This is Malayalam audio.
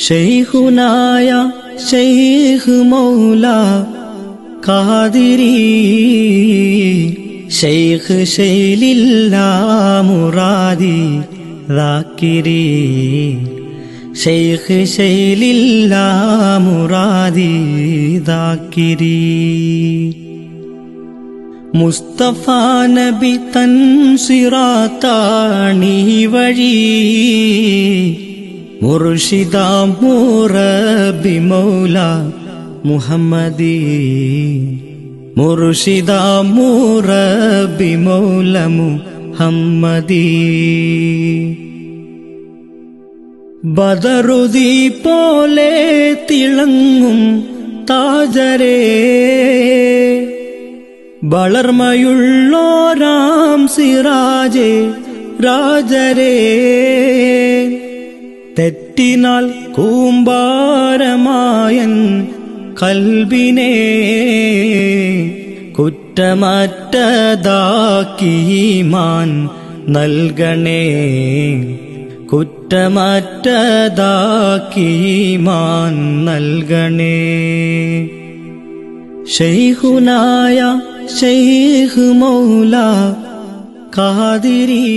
ഷെയ്ഖുനായ ഷെയ്ഖ് മൗല കാതിരി ഷെയ്ഖ് ശൈലില്ല മുറാദി റാക്കിരി ഷെയ്ഖ് ശൈലില്ല മുറാദി ദാക്കിരി. മുസ്തഫ നബി തൻ സിറാത്താണി വഴി. മുർഷിദ മുറബി മൗല മുഹമ്മദി. മുർഷിദ മുറബി മൗല മുഹമ്മദി. ബദറുദി പോലെ തിളങ്ങും താജരേ. വളർമയുള്ളോരാം സിറാജേ രാജരേ. തെറ്റിനാൽ കൂമ്പാരമായൻ കൽബിനെ കുറ്റമറ്റതാക്കിമാൻ നൽകണേ. കുറ്റമറ്റതാക്കിമാൻ നൽകണേ. ഷെയ്ഹുനായ ഷെയ്ഖ് മൗല കാതിരീ